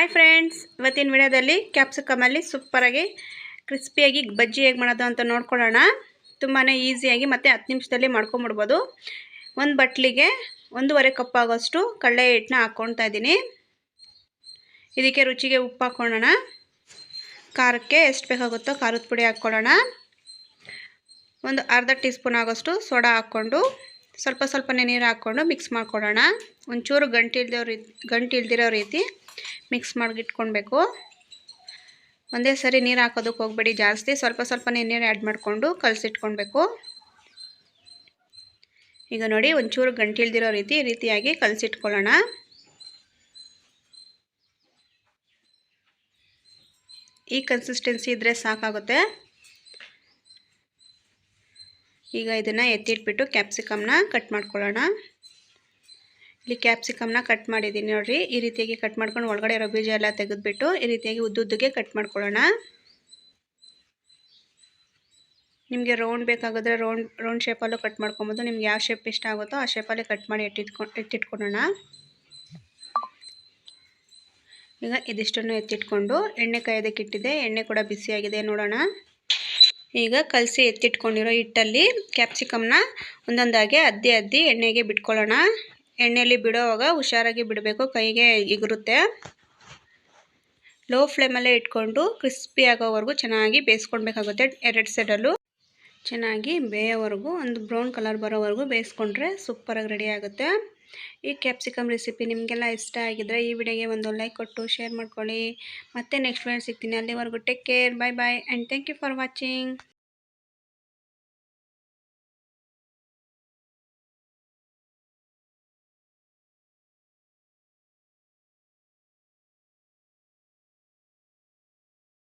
Hi friends ಇವತ್ತಿನ ವಿಡಿಯೋದಲ್ಲಿ ಕ್ಯಾಪ್ಸಿಕಮಲ್ಲಿ ಸೂಪರಾಗಿ ಕ್ರಿಸ್ಪಿಯಾಗಿ ಬಜ್ಜಿ ಹೇಗೆ ಮಾಡೋದು ಅಂತ ನೋಡ್ಕೊಳ್ಳೋಣ. ತುಂಬಾ ಈಸಿಯಾಗಿ ಮತ್ತು ಹತ್ತು ನಿಮಿಷದಲ್ಲಿ ಮಾಡ್ಕೊಂಬಿಡ್ಬೋದು. ಒಂದು ಬಟ್ಲಿಗೆ ಒಂದೂವರೆ ಕಪ್ ಆಗೋಷ್ಟು ಕಡಲೆ ಹಿಟ್ಟನ್ನ ಹಾಕ್ಕೊಳ್ತಾ ಇದ್ದೀನಿ. ಇದಕ್ಕೆ ರುಚಿಗೆ ಉಪ್ಪು ಹಾಕ್ಕೊಳ್ಳೋಣ. ಖಾರಕ್ಕೆ ಎಷ್ಟು ಬೇಕಾಗುತ್ತೋ ಖಾರದ ಪುಡಿ ಹಾಕ್ಕೊಳ್ಳೋಣ. ಒಂದು ಅರ್ಧ ಟೀ ಸ್ಪೂನ್ ಆಗೋಷ್ಟು ಸೋಡಾ ಹಾಕ್ಕೊಂಡು ಸ್ವಲ್ಪ ಸ್ವಲ್ಪನೇ ನೀರು ಹಾಕ್ಕೊಂಡು ಮಿಕ್ಸ್ ಮಾಡ್ಕೊಡೋಣ. ಒಂಚೂರು ಗಂಟು ಇಲ್ದಿರೋ ರೀತಿ, ಗಂಟು ಇಲ್ದಿರೋ ರೀತಿ ಮಿಕ್ಸ್ ಮಾಡಿಟ್ಕೊಳ್ಬೇಕು ಒಂದೇ ಸರಿ ನೀರು ಹಾಕೋದಕ್ಕೆ ಹೋಗಬೇಡಿ ಜಾಸ್ತಿ, ಸ್ವಲ್ಪ ಸ್ವಲ್ಪನೇ ನೀರು ಆ್ಯಡ್ ಮಾಡಿಕೊಂಡು ಕಲಸಿಟ್ಕೊಳ್ಬೇಕು. ಈಗ ನೋಡಿ ಒಂಚೂರು ಗಂಟಿಲ್ದಿರೋ ರೀತಿ ರೀತಿಯಾಗಿ ಕಲಸಿಟ್ಕೊಳ್ಳೋಣ ಈ ಕನ್ಸಿಸ್ಟೆನ್ಸಿ ಇದ್ದರೆ ಸಾಕಾಗುತ್ತೆ. ಈಗ ಇದನ್ನು ಎತ್ತಿಟ್ಬಿಟ್ಟು ಕ್ಯಾಪ್ಸಿಕಮ್ನ ಕಟ್ ಮಾಡ್ಕೊಳ್ಳೋಣ. ಇಲ್ಲಿ ಕ್ಯಾಪ್ಸಿಕಮ್ನ ಕಟ್ ಮಾಡಿದ್ದೀನಿ ನೋಡಿರಿ. ಈ ರೀತಿಯಾಗಿ ಕಟ್ ಮಾಡ್ಕೊಂಡು ಒಳಗಡೆ ಇರೋ ಬೀಜ ಎಲ್ಲ ತೆಗೆದುಬಿಟ್ಟು ಈ ರೀತಿಯಾಗಿ ಉದ್ದುದ್ದಿಗೆ ಕಟ್ ಮಾಡ್ಕೊಳ್ಳೋಣ. ನಿಮಗೆ ರೌಂಡ್ ಬೇಕಾಗಿದ್ರೆ ರೌಂಡ್ ರೌಂಡ್ ಶೇಪಲ್ಲೂ ಕಟ್ ಮಾಡ್ಕೊಬೋದು. ನಿಮ್ಗೆ ಯಾವ ಶೇಪ್ ಇಷ್ಟ ಆಗುತ್ತೋ ಆ ಶೇಪಲ್ಲಿ ಕಟ್ ಮಾಡಿ ಎತ್ತಿಟ್ಕೊಂಡು ಎತ್ತಿಟ್ಕೊಳ್ಳೋಣ. ಈಗ ಇದಿಷ್ಟನ್ನು ಎತ್ತಿಟ್ಕೊಂಡು ಎಣ್ಣೆ ಕಾಯೋದಕ್ಕೆ ಇಟ್ಟಿದೆ ಎಣ್ಣೆ ಕೂಡ ಬಿಸಿಯಾಗಿದೆ ನೋಡೋಣ. ಈಗ ಕಲಸಿ ಎತ್ತಿಟ್ಕೊಂಡಿರೋ ಹಿಟ್ಟಲ್ಲಿ ಕ್ಯಾಪ್ಸಿಕಮ್ನ ಒಂದೊಂದಾಗಿ ಅದ್ದಿ ಅದ್ದಿ ಎಣ್ಣೆಗೆ ಬಿಟ್ಕೊಳ್ಳೋಣ. ಎಣ್ಣೆಯಲ್ಲಿ ಬಿಡೋವಾಗ ಹುಷಾರಾಗಿ ಬಿಡಬೇಕು, ಕೈಗೆ ಇಗಿರುತ್ತೆ. ಲೋ ಫ್ಲೇಮಲ್ಲೇ ಇಟ್ಕೊಂಡು ಕ್ರಿಸ್ಪಿ ಆಗೋವರೆಗೂ ಚೆನ್ನಾಗಿ ಬೇಯಿಸ್ಕೊಳ್ಬೇಕಾಗುತ್ತೆ ಎರಡು ಸೈಡಲ್ಲೂ ಚೆನ್ನಾಗಿ ಬೇಯೋವರೆಗೂ, ಒಂದು ಬ್ರೌನ್ ಕಲರ್ ಬರೋವರೆಗೂ ಬೇಯಿಸ್ಕೊಂಡ್ರೆ ಸೂಪರಾಗಿ ರೆಡಿ ಆಗುತ್ತೆ. ಈ ಕ್ಯಾಪ್ಸಿಕಮ್ ರೆಸಿಪಿ ನಿಮಗೆಲ್ಲ ಇಷ್ಟ ಆಗಿದ್ರೆ ಈ ವಿಡಿಯೋಗೆ ಒಂದು ಲೈಕ್ ಕೊಟ್ಟು ಶೇರ್ ಮಾಡ್ಕೊಳ್ಳಿ. ಮತ್ತೆ ನೆಕ್ಸ್ಟ್ ವಿಡಿಯೋ ಸಿಗ್ತೀನಿ. ಅಲ್ಲಿವರೆಗೂ take care bye bye and thank you for watching